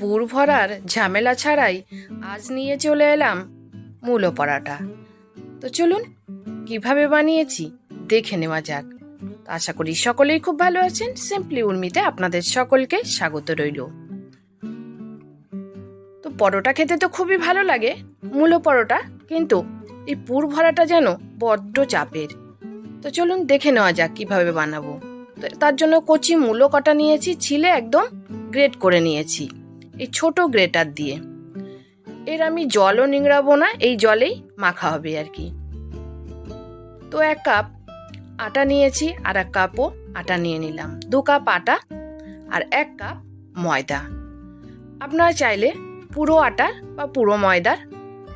পুর ভরার ঝামেলা ছাড়াই আজ নিয়ে চলে এলাম মূলো পরাটা। তো চলুন, কীভাবে বানিয়েছি দেখে নেওয়া যাক। আশা করি সকলেই খুব ভালো আছেন। সিম্পলি উর্মিতে আপনাদের সকলকে স্বাগত রইল। তো পরোটা খেতে তো খুবই ভালো লাগে, মূলো পরোটা, কিন্তু এই পুর ভরাটা যেন বড্ড চাপের। তো চলুন দেখে নেওয়া যাক কীভাবে বানাবো। তার জন্য কচি মূলো কটা নিয়েছি, ছিলে একদম গ্রেট করে নিয়েছি। এই ছোট গ্রেটার দিয়ে। এর আমি জলও নিংড়াবো না, এই জলেই মাখা হবে আর কি। তো এক কাপ আটা নিয়েছি আর এক কাপও আটা নিয়ে নিলাম। দু কাপ আটা আর এক কাপ ময়দা। আপনারা চাইলে পুরো আটার বা পুরো ময়দার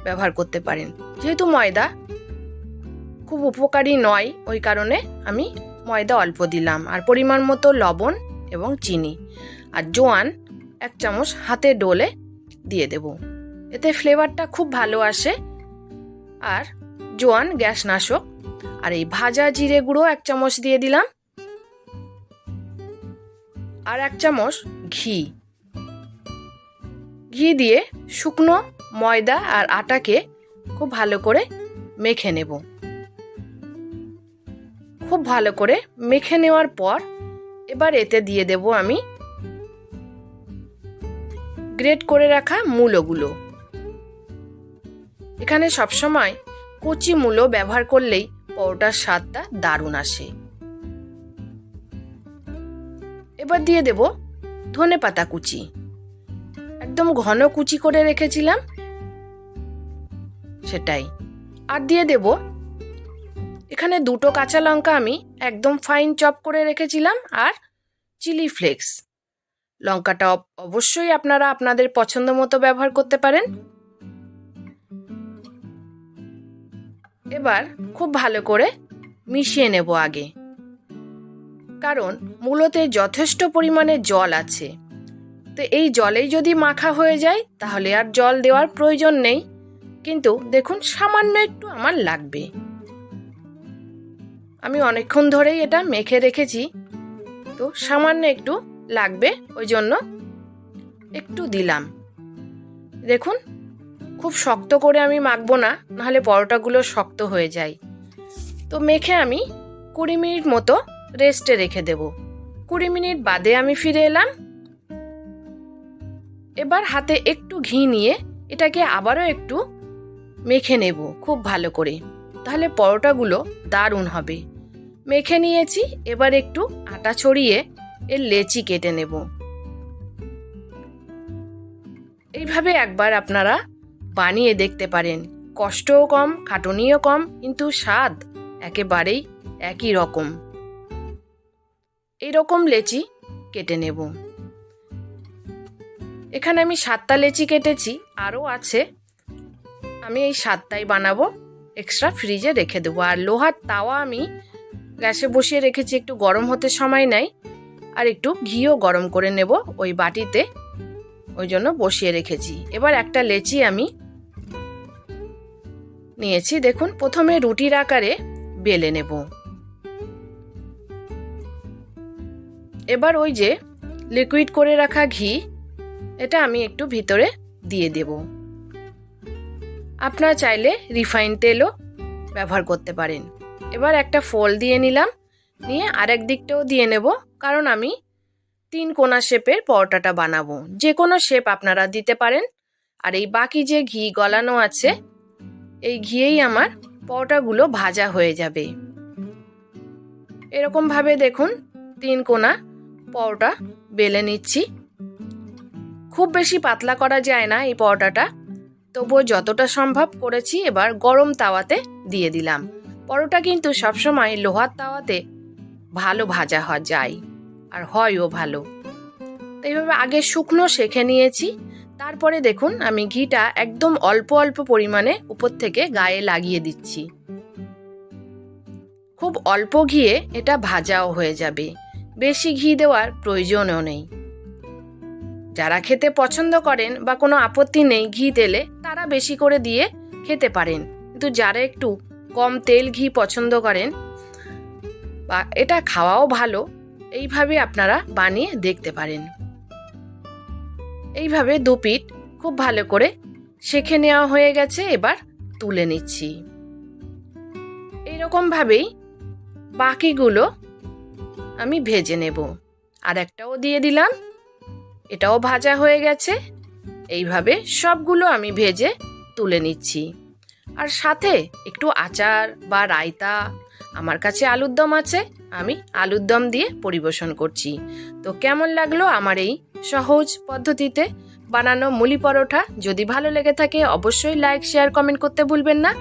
ব্যবহার করতে পারেন। যেহেতু ময়দা খুব উপকারী নয়, ওই কারণে আমি ময়দা অল্প দিলাম। আর পরিমাণ মতো লবণ এবং চিনি। আর জোয়ান এক চামচ হাতে ডোলে দিয়ে দেব। এতে ফ্লেভারটা খুব ভালো আসে। আর জোয়ান গ্যাস নাশক আর এই ভাজা জিরে গুঁড়ো এক চামচ দিয়ে দিলাম। আর এক চামচ ঘি। ঘি দিয়ে শুকনো ময়দা আর আটাকে খুব ভালো করে মেখে নেব। খুব ভালো করে মেখে নেওয়ার পর এবার এতে দিয়ে দেব আমি গ্রেট করে রাখা মূলোগুলো। এখানে সবসময় কচি মূলো ব্যবহার করলেই পরোটার স্বাদটা দারুণ আসে। এবার দিয়ে দেব ধনে পাতা কুচি। একদম ঘন কুচি করে রেখেছিলাম। সেটাই। আর দিয়ে দেব, এখানে দুটো কাঁচা লঙ্কা আমি একদম ফাইন চপ করে রেখেছিলাম আর চিলি ফ্লেক্স লঙ্কাটা অবশ্যই আপনারা আপনাদের পছন্দ মতো ব্যবহার করতে পারেন। এবার খুব ভালো করে মিশিয়ে নেব আগে। কারণ মূলতে যথেষ্ট পরিমাণে জল আছে। তো এই জলেই যদি মাখা হয়ে যায়, তাহলে আর জল দেওয়ার প্রয়োজন নেই। কিন্তু দেখুন, সামান্য একটু আমার লাগবে। আমি অনেকক্ষণ ধরেই এটা মেখে রেখেছি। তো সামান্য একটু লাগবে, ওই জন্য একটু দিলাম। দেখুন, খুব শক্ত করে আমি মাখবো না, নাহলে পরোটাগুলো শক্ত হয়ে যায়। তো মেখে আমি কুড়ি মিনিট মতো রেস্টে রেখে দেব। কুড়ি মিনিট বাদে আমি ফিরে এলাম। এবার হাতে একটু ঘি নিয়ে এটাকে আবারও একটু মেখে নেব খুব ভালো করে। তাহলে পরোটাগুলো দারুণ হবে। মেখে নিয়েছি, এবার একটু আটা ছড়িয়ে এর লেচি কেটে নেব। এইভাবে একবার আপনারা বানিয়ে দেখতে পারেন। কষ্টও কম, খাটনিও কম, কিন্তু স্বাদ একেবারেই একই রকম। এইরকম লেচি কেটে নেব। এখানে আমি সাতটা লেচি কেটেছি, আরও আছে। আমি এই সাতটাই বানাবো, এক্সট্রা ফ্রিজে রেখে দেবো। আর লোহার তাওয়া আমি গ্যাসে বসিয়ে রেখেছি, একটু গরম হতে সময় নেয়। আর একটু ঘিও গরম করে নেব ওই বাটিতে। ওই জন্য বসিয়ে রেখেছি। এবার একটা লেচি আমি নিয়েছি। দেখুন, প্রথমে রুটির আকারে বেলে নেব। এবার ওই যে লিকুইড করে রাখা ঘি, এটা আমি একটু ভিতরে দিয়ে দেব। আপনারা চাইলে রিফাইন তেলও ব্যবহার করতে পারেন। এবার একটা ফল দিয়ে নিলাম। নিয়ে আরেক দিকটাও দিয়ে নেব, কারণ আমি তিন কোনা শেপের পরোটাটা বানাবো। যে কোনো শেপ আপনারা দিতে পারেন। আর এই বাকি যে ঘি গলানো আছে, এই ঘিয়েই আমার পরোটাগুলো ভাজা হয়ে যাবে। এরকমভাবে দেখুন, তিন কোনা পরোটা বেলে নিচ্ছি। খুব বেশি পাতলা করা যায় না এই পরোটাটা। তবুও যতটা সম্ভব করেছি, এবার গরম তাওয়াতে দিয়ে দিলাম। পরোটা কিন্তু সবসময় লোহার তাওয়াতে ভালো ভাজা হয়, যায়। আর হয়ও ভালো। তো এইভাবে আগে শুকনো শেখে নিয়েছি। তারপরে দেখুন, আমি ঘিটা একদম অল্প অল্প পরিমাণে উপর থেকে গায়ে লাগিয়ে দিচ্ছি। খুব অল্প ঘিয়ে এটা ভাজাও হয়ে যাবে। বেশি ঘি দেওয়ার প্রয়োজনও নেই। যারা খেতে পছন্দ করেন বা কোনো আপত্তি নেই ঘি তেলে, তারা বেশি করে দিয়ে খেতে পারেন। কিন্তু যারা একটু কম তেল ঘি পছন্দ করেন বা এটা খাওয়াও ভালো। এইভাবে আপনারা বানিয়ে দেখতে পারেন। এইভাবে দু পিঠ খুব ভালো করে সেঁকে নেওয়া হয়ে গেছে, এবার তুলে নিচ্ছি। এইরকমভাবেই বাকিগুলো আমি ভেজে নেব। আর একটাও দিয়ে দিলাম। এটাও ভাজা হয়ে গেছে। এইভাবে সবগুলো আমি ভেজে তুলে নিচ্ছি। আর সাথে একটু আচার বা রায়তা। আমার কাছে আলুর দম আছে, আমি আলুর দম দিয়ে পরিবেশন করছি। তো কেমন লাগল আমার এই সহজ পদ্ধতিতে বানানো মুলি পরোটা? যদি ভালো লেগে থাকে, অবশ্যই লাইক শেয়ার কমেন্ট করতে ভুলবেন না।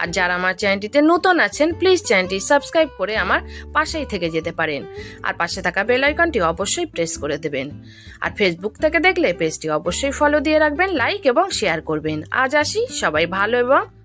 আর যারা আমার চ্যানেলটিতে নতুন আছেন প্লিজ চ্যানেলটি সাবস্ক্রাইব করে আমার পাশেই থেকে যেতে পারেন। আর পাশে থাকা বেল আইকনটি অবশ্যই প্রেস করে দেবেন। আর ফেসবুক থেকে দেখলে পেজটি অবশ্যই ফলো দিয়ে রাখবেন লাইক এবং শেয়ার করবেন। আজ আসি, সবাই ভালো এবং